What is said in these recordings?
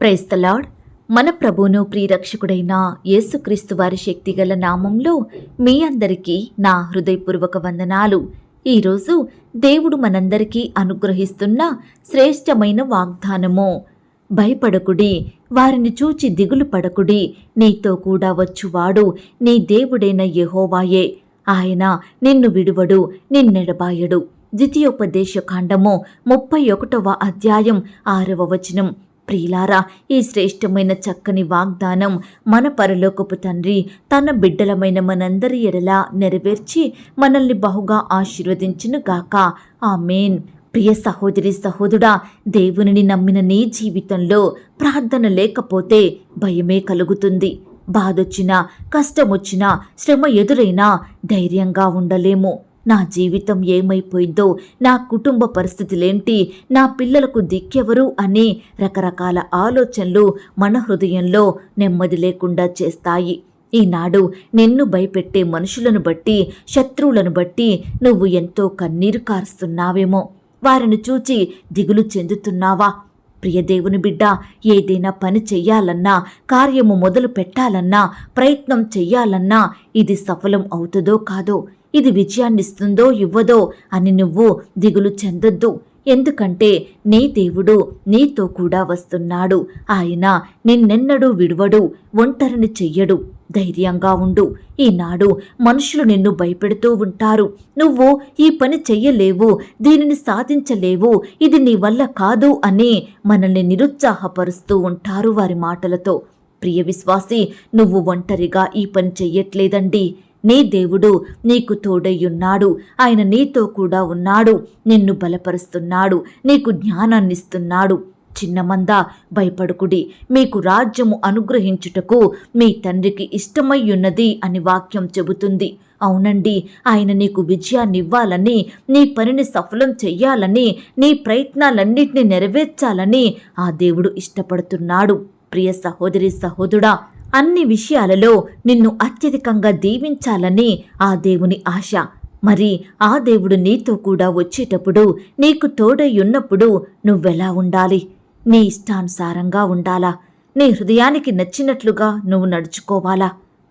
Praise the Lord మన ప్రభువును ప్రియరక్షకుడైన యేసుక్రీస్తు వారి శక్తిగల నామంలో మీ అందరికీ నా హృదయపూర్వక వందనాలు. ఈరోజు దేవుడు మనందరికీ అనుగ్రహిస్తున్న శ్రేష్టమైన వాగ్దానము. భయపడకుడి వారిని చూచి దిగులు పడకుడి నీతో కూడా వచ్చువాడు నీ దేవుడైన యెహోవాయే. ఆయన నిన్ను విడువడు నిన్నెడబాయడు. ద్వితీయోపదేశ కాండము ముప్పై ఒకటవ అధ్యాయం ఆరవ వచనం. ప్రియులారా ఈ శ్రేష్టమైన చక్కని వాగ్దానం మన పరలోకపు తండ్రి తన బిడ్డలమైన మనందరి ఎడలా నెరవేర్చి మనల్ని బహుగా ఆశీర్వదించును గాక. ఆమెన్. ప్రియ సహోదరి సహోదరుడా దేవునిని నమ్మిన నీ జీవితంలో ప్రార్థన లేకపోతే భయమే కలుగుతుంది. బాధొచ్చినా కష్టమొచ్చినా శ్రమ ఎదురైనా ధైర్యంగా ఉండలేము. నా జీవితం ఏమైపోయిందో నా కుటుంబ పరిస్థితులేంటి నా పిల్లలకు దిక్కెవరు అని రకరకాల ఆలోచనలు మన హృదయంలో నెమ్మది లేకుండా చేస్తాయి. ఈనాడు నిన్ను భయపెట్టే మనుషులను బట్టి శత్రువులను బట్టి నువ్వు ఎంతో కన్నీరు కారుస్తున్నావేమో. వారిని చూచి దిగులు చెందుతున్నావా? ప్రియదేవుని బిడ్డ ఏదైనా పని చెయ్యాలన్నా కార్యము మొదలు పెట్టాలన్నా ప్రయత్నం చెయ్యాలన్నా ఇది సఫలం అవుతుందో కాదో ఇది విజయాన్నిస్తుందో ఇవ్వదో అని నువ్వు దిగులు చెందొద్దు. ఎందుకంటే నీ దేవుడు నీతో కూడా వస్తున్నాడు. ఆయన నిన్నెన్నడూ విడువడు ఒంటరిని చెయ్యడు. ధైర్యంగా ఉండు. ఈనాడు మనుషులు నిన్ను భయపెడుతూ ఉంటారు. నువ్వు ఈ పని చెయ్యలేవు దీనిని సాధించలేవు ఇది నీ వల్ల కాదు అని మనల్ని నిరుత్సాహపరుస్తూ ఉంటారు వారి మాటలతో. ప్రియ విశ్వాసి నువ్వు ఒంటరిగా ఈ పని చెయ్యట్లేదండి. నీ దేవుడు నీకు తోడయ్యున్నాడు. ఆయన నీతో కూడా ఉన్నాడు. నిన్ను బలపరుస్తున్నాడు. నీకు జ్ఞానాన్నిస్తున్నాడు. చిన్నమంద భయపడుకుడి. మీకు రాజ్యము అనుగ్రహించుటకు మీ తండ్రికి ఇష్టమయ్యున్నది అని వాక్యం చెబుతుంది. అవునండి ఆయన నీకు విజయాన్నివ్వాలని నీ పనిని సఫలం చెయ్యాలని నీ ప్రయత్నాలన్నింటినీ నెరవేర్చాలని ఆ దేవుడు ఇష్టపడుతున్నాడు. ప్రియ సహోదరి సహోదరుడా అన్ని విషయాలలో నిన్ను అత్యధికంగా దీవించాలని ఆ దేవుని ఆశ. మరి ఆ దేవుడు నీతో కూడా వచ్చేటప్పుడు నీకు తోడై ఉన్నప్పుడు నువ్వెలా ఉండాలి? నీ ఇష్టానుసారంగా ఉండాలా? నీ హృదయానికి నచ్చినట్లుగా నువ్వు నడుచుకోవాలా?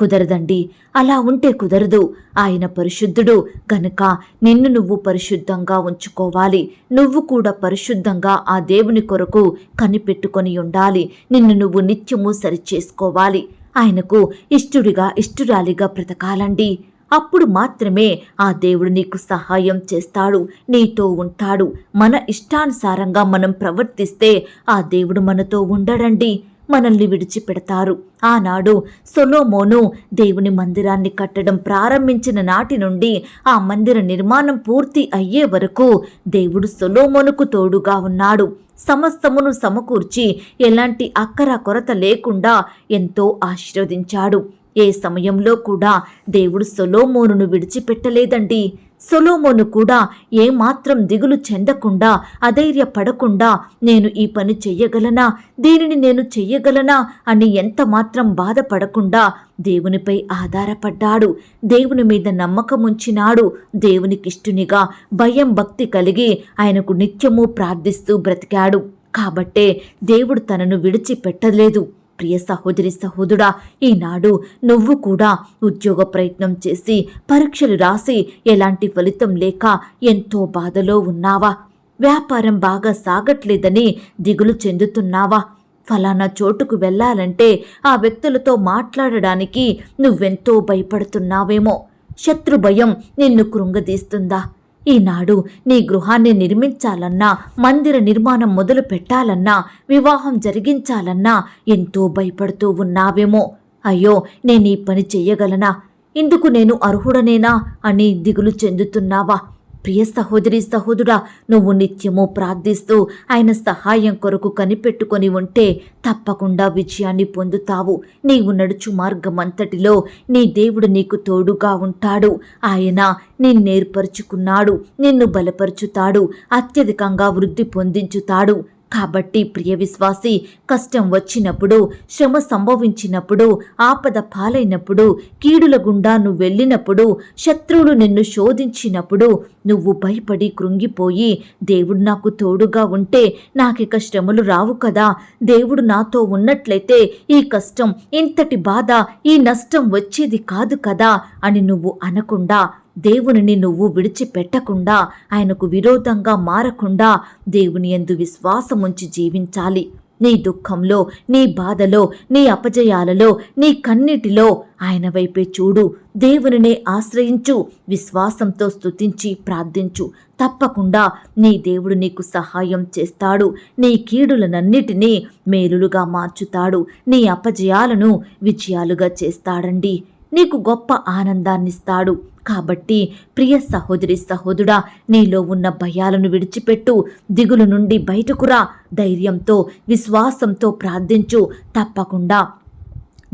కుదరదండి. అలా ఉంటే కుదరదు. ఆయన పరిశుద్ధుడు. గనుక నిన్ను నువ్వు పరిశుద్ధంగా ఉంచుకోవాలి. నువ్వు కూడా పరిశుద్ధంగా ఆ దేవుని కొరకు కనిపెట్టుకొని ఉండాలి. నిన్ను నువ్వు నిత్యము సరిచేసుకోవాలి. ఆయనకు ఇష్టుడిగా ఇష్టురాలిగా బ్రతకాలండి. అప్పుడు మాత్రమే ఆ దేవుడు నీకు సహాయం చేస్తాడు. నీతో ఉంటాడు. మన ఇష్టానుసారంగా మనం ప్రవర్తిస్తే ఆ దేవుడు మనతో ఉండడండి. మనల్ని విడిచిపెడతారు. ఆనాడు సొలోమోను దేవుని మందిరాన్ని కట్టడం ప్రారంభించిన నాటి నుండి ఆ మందిర నిర్మాణం పూర్తి అయ్యే వరకు దేవుడు సొలోమోనుకు తోడుగా ఉన్నాడు. సమస్తమును సమకూర్చి ఎలాంటి అక్కర కొరత లేకుండా ఎంతో ఆశీర్వదించాడు. ఏ సమయంలో కూడా దేవుడు సొలోమోనును విడిచిపెట్టలేదండి. సొలోమోను కూడా ఏమాత్రం దిగులు చెందకుండా అధైర్యపడకుండా నేను ఈ పని చెయ్యగలనా? దీనిని నేను చెయ్యగలనా? అని ఎంత మాత్రం బాధపడకుండా దేవునిపై ఆధారపడ్డాడు. దేవుని మీద నమ్మకం ఉంచినాడు. దేవునికిష్టునిగా భయం భక్తి కలిగి ఆయనకు నిత్యము ప్రార్థిస్తూ బ్రతికాడు. కాబట్టే దేవుడు తనను విడిచిపెట్టలేదు. ప్రియ సహోదరి సహోదరుడా ఈనాడు నువ్వు కూడా ఉద్యోగ ప్రయత్నం చేసి పరీక్షలు రాసి ఎలాంటి ఫలితం లేక ఎంతో బాధలో ఉన్నావా? వ్యాపారం బాగా సాగట్లేదని దిగులు చెందుతున్నావా? ఫలానా చోటుకు వెళ్ళాలంటే ఆ వ్యక్తులతో మాట్లాడడానికి నువ్వెంతో భయపడుతున్నావేమో. శత్రు భయం నిన్ను కృంగదీస్తుందా? ఈనాడు నీ గృహాన్ని నిర్మించాలన్నా మందిర నిర్మాణం మొదలు పెట్టాలన్నా వివాహం జరిగించాలన్నా ఎంతో భయపడుతూ ఉన్నావేమో. అయ్యో నేను ఈ పని చెయ్యగలనా ఇందుకు నేను అర్హుడనేనా? అని దిగులు చెందుతున్నావా? ప్రియ సహోదరి సహోదరుడా నువ్వు నిత్యము ప్రార్థిస్తూ ఆయన సహాయం కొరకు కనిపెట్టుకొని ఉంటే తప్పకుండా విజయాన్ని పొందుతావు. నీవు నడుచు మార్గమంతటిలో నీ దేవుడు నీకు తోడుగా ఉంటాడు. ఆయన నిన్నేర్పరుచుకున్నాడు నిన్ను బలపరుచుతాడు అత్యధికంగా వృద్ధి పొందించుతాడు. కాబట్టి ప్రియ విశ్వాసి కష్టం వచ్చినప్పుడు శ్రమ సంభవించినప్పుడు ఆపద పాలైనప్పుడు కీడుల గుండా నువ్వు వెళ్ళినప్పుడు శత్రువులు నిన్ను శోధించినప్పుడు నువ్వు భయపడి కృంగిపోయి దేవుడు నాకు తోడుగా ఉంటే నాకిక శ్రమలు రావు కదా. దేవుడు నాతో ఉన్నట్లయితే ఈ కష్టం ఇంతటి బాధ ఈ నష్టం వచ్చేది కాదు కదా అని నువ్వు అనకుండా దేవునిని నువ్వు విడిచిపెట్టకుండా ఆయనకు విరోధంగా మారకుండా దేవుని ఎందు విశ్వాసముంచి జీవించాలి. నీ దుఃఖంలో నీ బాధలో నీ అపజయాలలో నీ కన్నిటిలో ఆయన వైపే చూడు. దేవునినే ఆశ్రయించు విశ్వాసంతో స్తుతించి ప్రార్థించు. తప్పకుండా నీ దేవుడు నీకు సహాయం చేస్తాడు. నీ కీడులనన్నిటినీ మేలులుగా మార్చుతాడు. నీ అపజయాలను విజయాలుగా చేస్తాడండి. నీకు గొప్ప ఆనందాన్నిస్తాడు. కాబట్టి ప్రియ సహోదరి సహోదుడా నీలో ఉన్న భయాలను విడిచిపెట్టు. దిగులు నుండి బయటకురా ధైర్యంతో విశ్వాసంతో ప్రార్థించు. తప్పకుండా.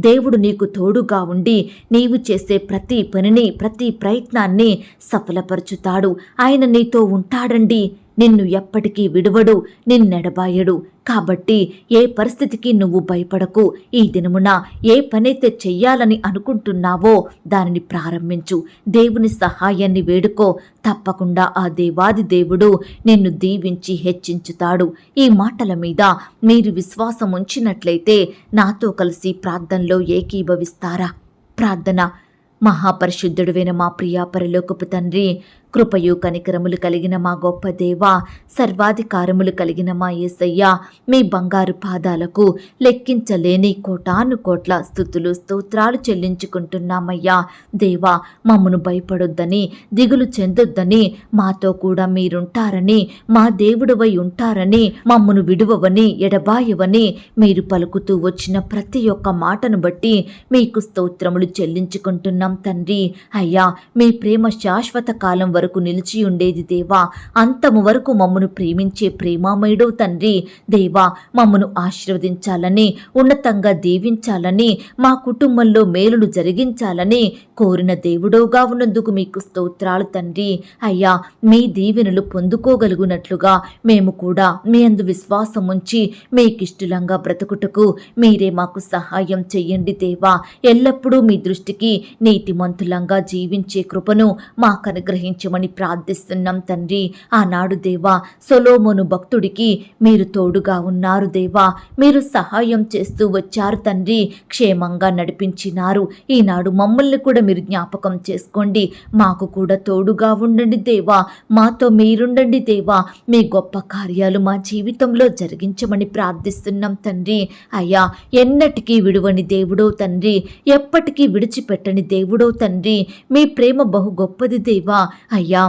దేవుడు నీకు తోడుగా ఉండి నీవు చేసే ప్రతి పనిని ప్రతి ప్రయత్నాన్ని సఫలపరుచుతాడు. ఆయన నీతో ఉంటాడండి. నిన్ను ఎప్పటికీ విడువడు నిన్నెడబాయడు కాబట్టి ఏ పరిస్థితికి నువ్వు భయపడకు. ఈ దినమున ఏ పనైతే చెయ్యాలని అనుకుంటున్నావో దానిని ప్రారంభించు. దేవుని సహాయాన్ని వేడుకో. తప్పకుండా ఆ దేవాది దేవుడు నిన్ను దీవించి హెచ్చించుతాడు. ఈ మాటల మీద మీరు విశ్వాసం ఉంచినట్లయితే నాతో కలిసి ప్రార్థనలో ఏకీభవిస్తారా? ప్రార్థన. మహాపరిశుద్ధుడువైన మా ప్రియా పరలోకపు తండ్రి కృపయు కనికరములు కలిగిన మా గొప్ప దేవ సర్వాధికారములు కలిగిన మా యేసయ్య మీ బంగారు పాదాలకు లెక్కించలేని కోటాను కోట్ల స్థుతులు స్తోత్రాలు చెల్లించుకుంటున్నామయ్యా. దేవా మమ్మను భయపడొద్దని దిగులు చెందొద్దని మాతో కూడా మీరుంటారని మా దేవుడవై ఉంటారని మమ్మను విడువవని ఎడబాయవని మీరు పలుకుతూ వచ్చిన ప్రతి ఒక్క మాటను బట్టి మీకు స్తోత్రములు చెల్లించుకుంటున్నాం తండ్రి. అయ్యా మీ ప్రేమ శాశ్వత కాలం వరకు నిలిచి ఉండేది దేవా. అంతము వరకు మమ్మను ప్రేమించే ప్రేమామయుడవు తండ్రి. దేవా మమ్మను ఆశీర్వదించాలని ఉన్నతంగా దీవించాలని మా కుటుంబంలో మేలులు జరిగించాలని కోరిన దేవుడోగా ఉన్నందుకు మీకు స్తోత్రాలు తండ్రి. అయ్యా మీ దీవెనలు పొందుకోగలుగునట్లుగా మేము కూడా మీ అందు విశ్వాసం ఉంచి మీకిష్టలంగా బ్రతుకుటకు మీరే మాకు సహాయం చెయ్యండి దేవా. ఎల్లప్పుడూ మీ దృష్టికి నీతిమంతులంగా జీవించే కృపను మాకు అనుగ్రహించమని ప్రార్థిస్తున్నాం తండ్రి. ఆనాడు దేవా సొలోమోను భక్తుడికి మీరు తోడుగా ఉన్నారు దేవా. మీరు సహాయం చేస్తూ వచ్చారు తండ్రి. క్షేమంగా నడిపించినారు. ఈనాడు మమ్మల్ని కూడా మీరు జ్ఞాపకం చేసుకోండి. మాకు కూడా తోడుగా ఉండండి దేవా. మాతో మీరుండండి దేవా. మీ గొప్ప కార్యాలు మా జీవితంలో జరిగించమని ప్రార్థిస్తున్నాం తండ్రి. అయ్యా ఎన్నటికీ విడువని దేవుడో తండ్రి. ఎప్పటికీ విడిచిపెట్టని దేవుడో తండ్రి. మీ ప్రేమ బహు గొప్పది దేవా. అయ్యా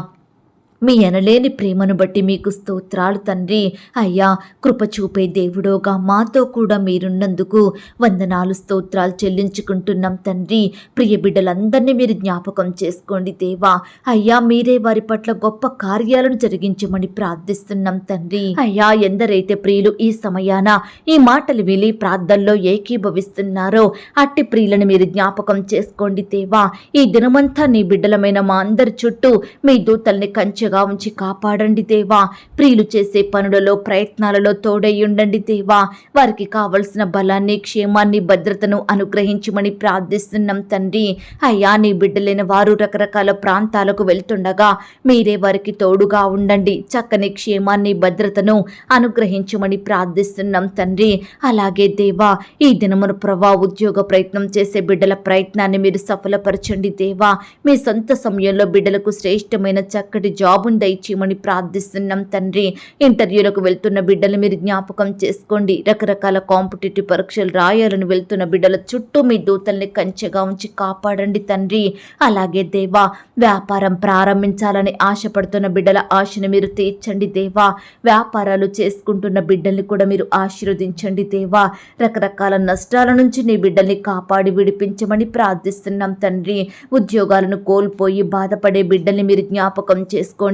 మీ ఎనలేని ప్రేమను బట్టి మీకు స్తోత్రాలు తండ్రి. అయ్యా కృప చూపే దేవుడోగా మాతో కూడా మీరున్నందుకు వందనాలు స్తోత్రాలు చెల్లించుకుంటున్నాం తండ్రి. ప్రియ బిడ్డలందరినీ మీరు జ్ఞాపకం చేసుకోండి దేవా. అయ్యా మీరే వారి పట్ల గొప్ప కార్యాలను జరిగించమని ప్రార్థిస్తున్నాం తండ్రి. అయ్యా ఎందరైతే ప్రియులు ఈ సమయాన ఈ మాటలు విని ప్రార్థనలో ఏకీభవిస్తున్నారో అట్టి ప్రియులను మీరు జ్ఞాపకం చేసుకోండి దేవా. ఈ దినమంతా నీ బిడ్డలమైన మా అందరి చుట్టూ మీ దూతల్ని కంచె కంచెగా ఉంచి కాపాడండి దేవా. ప్రియులు చేసే పనులలో ప్రయత్నాలలో తోడై ఉండండి దేవా. వారికి కావలసిన బలాన్ని క్షేమాన్ని భద్రతను అనుగ్రహించమని ప్రార్థిస్తున్నాం తండ్రి. అయ్యా నీ బిడ్డలైన వారు రకరకాల ప్రాంతాలకు వెళ్తుండగా మీరే వారికి తోడుగా ఉండండి. చక్కని క్షేమాన్ని భద్రతను అనుగ్రహించమని ప్రార్థిస్తున్నాం తండ్రి. అలాగే దేవా ఈ దినమును ప్రభా ఉద్యోగ ప్రయత్నం చేసే బిడ్డల ప్రయత్నాన్ని మీరు సఫలపరచండి దేవా. మీ సొంత సమయంలో బిడ్డలకు శ్రేష్టమైన చక్కటి జాబ్ జాబును దయచేయమని ప్రార్థిస్తున్నాం తండ్రి. ఇంటర్వ్యూలకు వెళ్తున్న బిడ్డలు మీరు జ్ఞాపకం చేసుకోండి. రకరకాల కాంపిటేటివ్ పరీక్షలు రాయాలని వెళ్తున్న బిడ్డల చుట్టూ మీ దూతల్ని కంచెగా ఉంచి కాపాడండి తండ్రి. అలాగే దేవా వ్యాపారం ప్రారంభించాలని ఆశపడుతున్న బిడ్డల ఆశను మీరు తీర్చండి దేవా. వ్యాపారాలు చేసుకుంటున్న బిడ్డల్ని కూడా మీరు ఆశీర్వదించండి దేవా. రకరకాల నష్టాల నుంచి నీ బిడ్డల్ని కాపాడి విడిపించమని ప్రార్థిస్తున్నాం తండ్రి. ఉద్యోగాలను కోల్పోయి బాధపడే బిడ్డల్ని మీరు జ్ఞాపకం చేసుకోండి.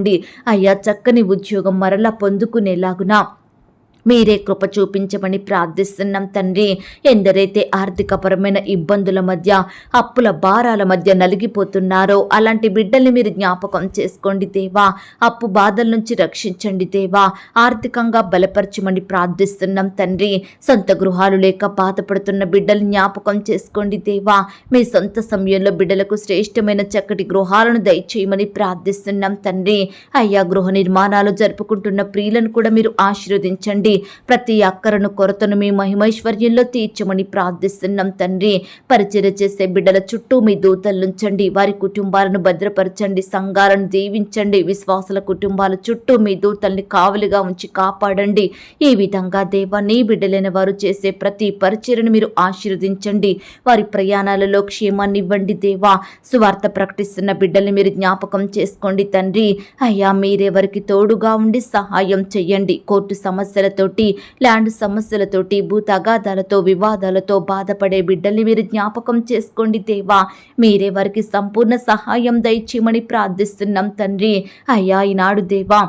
అయ్యా చక్కని ఉద్యోగం మరలా పొందుకునేలాగునా? మీరే కృప చూపించమని ప్రార్థిస్తున్నాం తండ్రి. ఎందరైతే ఆర్థికపరమైన ఇబ్బందుల మధ్య అప్పుల భారాల మధ్య నలిగిపోతున్నారో అలాంటి బిడ్డల్ని మీరు జ్ఞాపకం చేసుకోండి దేవా. అప్పు బాధల నుంచి రక్షించండి దేవా. ఆర్థికంగా బలపరచమని ప్రార్థిస్తున్నాం తండ్రి. సొంత గృహాలు లేక బాధపడుతున్న బిడ్డలు జ్ఞాపకం చేసుకోండి దేవా. మీ సొంత సమయంలో బిడ్డలకు శ్రేష్టమైన చక్కటి గృహాలను దయచేయమని ప్రార్థిస్తున్నాం తండ్రి. అయ్యా గృహ నిర్మాణాలు జరుపుకుంటున్న ప్రియులను కూడా మీరు ఆశీర్వదించండి. ప్రతి అక్కరను కొరతను మీ మహిమైశ్వర్యంలో తీర్చమని ప్రార్థిస్తున్నాం తండ్రి. పరిచర్య చేసే బిడ్డల చుట్టూ మీ దూతలుంచండి వారి కుటుంబాలను భద్రపరచండి. సంఘాలను దీవించండి. విశ్వాసుల కుటుంబాల చుట్టూ మీ దూతల్ని కావలిగా ఉంచి కాపాడండి. ఈ విధంగా దేవా నీ బిడ్డలైన వారు చేసే ప్రతి పరిచయను మీరు ఆశీర్వదించండి. వారి ప్రయాణాలలో క్షేమాన్ని ఇవ్వండి దేవా. సువార్త ప్రకటిస్తున్న బిడ్డల్ని మీరు జ్ఞాపకం చేసుకోండి తండ్రి. అయ్యా మీరెవరికి తోడుగా ఉండి సహాయం చెయ్యండి. కోర్టు సమస్యలతో సమస్యలతోటి ల్యాండ్ సమస్యలతోటి భూ తగాదాలతో వివాదాలతో బాధపడే బిడ్డల్ని మీరు జ్ఞాపకం చేసుకోండి దేవా. మీరే వారికి సంపూర్ణ సహాయం దయచేయమని ప్రార్థిస్తున్నాం తండ్రి. అయ్యా ఈనాడు దేవా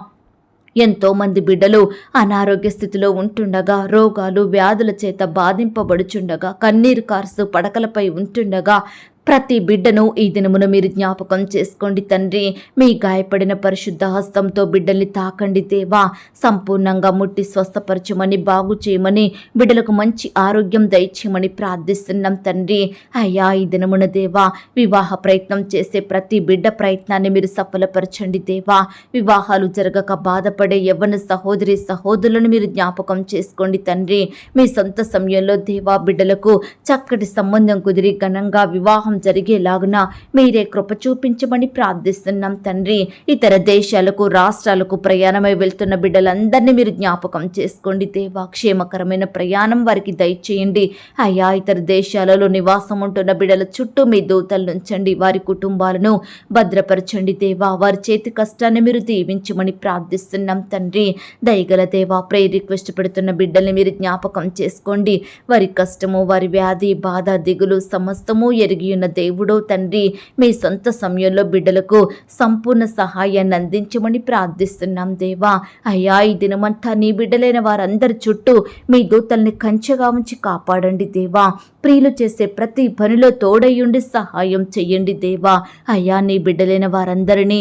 ఎంతో మంది బిడ్డలు అనారోగ్య స్థితిలో ఉంటుండగా రోగాలు వ్యాధుల చేత బాధింపబడుచుండగా కన్నీరు కార్సు పడకలపై ఉంటుండగా ప్రతి బిడ్డను ఈ దినమున మీరు జ్ఞాపకం చేసుకోండి తండ్రి. మీ గాయపడిన పరిశుద్ధ హస్తంతో బిడ్డల్ని తాకండి దేవా. సంపూర్ణంగా ముట్టి స్వస్థపరచమని బాగు చేయమని బిడ్డలకు మంచి ఆరోగ్యం దయచేయమని ప్రార్థిస్తున్నాం తండ్రి. అయ్యా ఈ దినమున దేవా వివాహ ప్రయత్నం చేసే ప్రతి బిడ్డ ప్రయత్నాన్ని మీరు సఫలపరచండి దేవా. వివాహాలు జరగక బాధపడే యవ్వన సహోదరి సహోదరులను మీరు జ్ఞాపకం చేసుకోండి తండ్రి. మీ సొంత సమయంలో దేవా బిడ్డలకు చక్కటి సంబంధం కుదిరి ఘనంగా వివాహం జరిగేలాగున మీరే కృప చూపించమని ప్రార్థిస్తున్నాం తండ్రి. ఇతర దేశాలకు రాష్ట్రాలకు ప్రయాణమై వెళ్తున్న బిడ్డలందరినీ మీరు జ్ఞాపకం చేసుకోండి. దేవా క్షేమకరమైన ప్రయాణం వారికి దయచేయండి. అయ్యా ఇతర దేశాలలో నివాసం ఉంటున్న బిడ్డల చుట్టూ మీ దూతలు ఉంచండి వారి కుటుంబాలను భద్రపరచండి. దేవా వారి చేతి కష్టాన్ని మీరు దీవించమని ప్రార్థిస్తున్నాం తండ్రి. దయగల దేవా ప్రే రిక్వెస్ట్ పెడుతున్న బిడ్డల్ని మీరు జ్ఞాపకం చేసుకోండి. వారి కష్టము వారి వ్యాధి బాధ దిగులు సమస్తము ఎరిగి ఉన్న దేవుడో తండ్రి మీ సొంత సమయంలో బిడ్డలకు సంపూర్ణ సహాయాన్ని అందించమని ప్రార్థిస్తున్నాం దేవా. అయ్యా ఈ దినమంతా నీ బిడ్డలైన వారందరి చుట్టూ మీ దూతల్ని కంచెగా ఉంచి కాపాడండి దేవా. ప్రియులు చేసే ప్రతి పనిలో తోడయ్యుండి సహాయం చెయ్యండి దేవా. అయ్యా నీ బిడ్డలైన వారందరినీ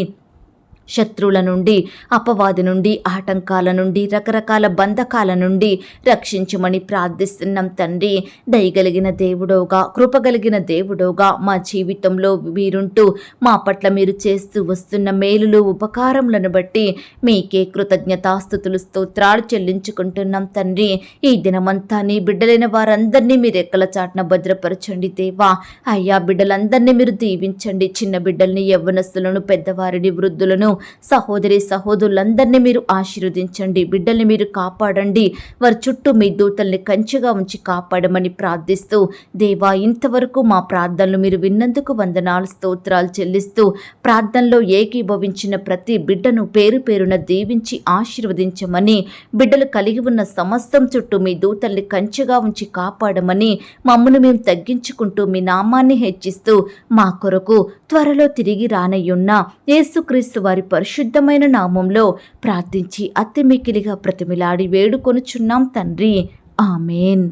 శత్రువుల నుండి అపవాది నుండి ఆటంకాల నుండి రకరకాల బంధకాల నుండి రక్షించమని ప్రార్థిస్తున్నాం తండ్రి. దయగలిగిన దేవుడోగా కృపగలిగిన దేవుడోగా మా జీవితంలో మీరుంటూ మా పట్ల మీరు చేస్తూ వస్తున్న మేలులు ఉపకారములను బట్టి మీకే కృతజ్ఞతాస్థుతులు స్తోత్రాలు చెల్లించుకుంటున్నాం తండ్రి. ఈ దినమంతా నీ బిడ్డలైన వారందరినీ మీరు ఎక్కల చాటున భద్రపరచండి దేవా. అయ్యా బిడ్డలందరినీ మీరు దీవించండి. చిన్న బిడ్డల్ని యవ్వనస్తులను పెద్దవారిని వృద్ధులను సహోదరి సహోదరులందరినీ మీరు ఆశీర్వదించండి బిడ్డల్ని మీరు కాపాడండి. వారి చుట్టూ మీ దూతల్ని కంచెగా ఉంచి కాపాడమని ప్రార్థిస్తూ దేవా ఇంతవరకు మా ప్రార్థనలు మీరు విన్నందుకు వందనాలు స్తోత్రాలు చెల్లిస్తూ ప్రార్థనలో ఏకీభవించిన ప్రతి బిడ్డను పేరు పేరున దీవించి ఆశీర్వదించమని బిడ్డలు కలిగి ఉన్న సమస్తం చుట్టూ మీ దూతల్ని కంచెగా ఉంచి కాపాడమని మమ్మల్ని మేము తగ్గించుకుంటూ మీ నామాన్ని హెచ్చిస్తూ మా కొరకు త్వరలో తిరిగి రానయ్యున్న యేసుక్రీస్తు వారి పరిశుద్ధమైన నామంలో ప్రార్థించి అతిమిక్కిలిగా ప్రతిమిలాడి వేడుకొనుచున్నాం తండ్రి. ఆమెన్.